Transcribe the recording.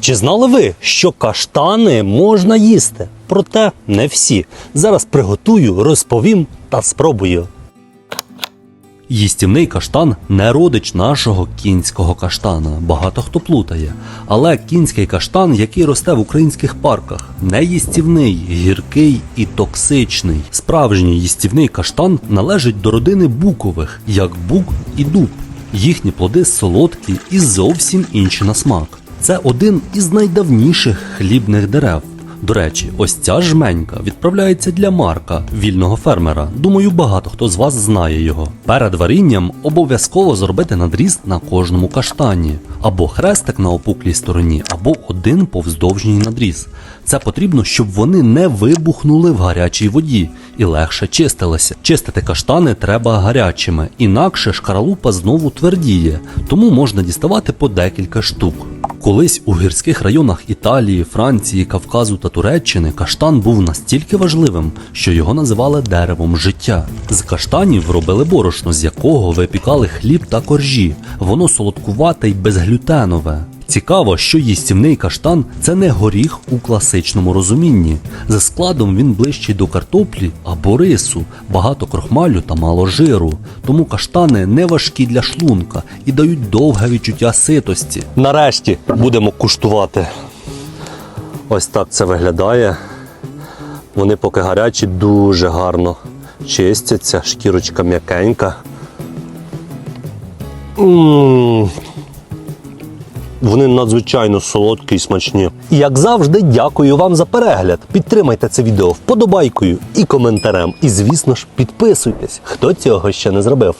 Чи знали ви, що каштани можна їсти? Проте не всі. Зараз приготую, розповім та спробую. Їстівний каштан не родич нашого кінського каштана. Багато хто плутає. Але кінський каштан, який росте в українських парках, не їстівний, гіркий і токсичний. Справжній їстівний каштан належить до родини букових, як бук і дуб. Їхні плоди солодкі і зовсім інші на смак. Це один із найдавніших хлібних дерев. До речі, ось ця жменька відправляється для Марка, вільного фермера. Думаю, багато хто з вас знає його. Перед варінням обов'язково зробити надріз на кожному каштані, або хрестик на опуклій стороні, або один повздовжній надріз. Це потрібно, щоб вони не вибухнули в гарячій воді і легше чистилися. Чистити каштани треба гарячими, інакше шкаралупа знову твердіє, тому можна діставати по декілька штук. Колись у гірських районах Італії, Франції, Кавказу та Туреччини каштан був настільки важливим, що його називали деревом життя. З каштанів робили борошно, з якого випікали хліб та коржі. Воно солодкувате й безглютенове. Цікаво, що їстівний каштан це не горіх у класичному розумінні. За складом він ближчий до картоплі або рису, багато крохмалю та мало жиру. Тому каштани не важкі для шлунка і дають довге відчуття ситості. Нарешті будемо куштувати. Ось так це виглядає. Вони поки гарячі, дуже гарно чистяться, шкірочка м'якенька. М, вони надзвичайно солодкі і смачні. І як завжди, дякую вам за перегляд. Підтримайте це відео вподобайкою і коментарем. І, звісно ж, підписуйтесь, хто цього ще не зробив.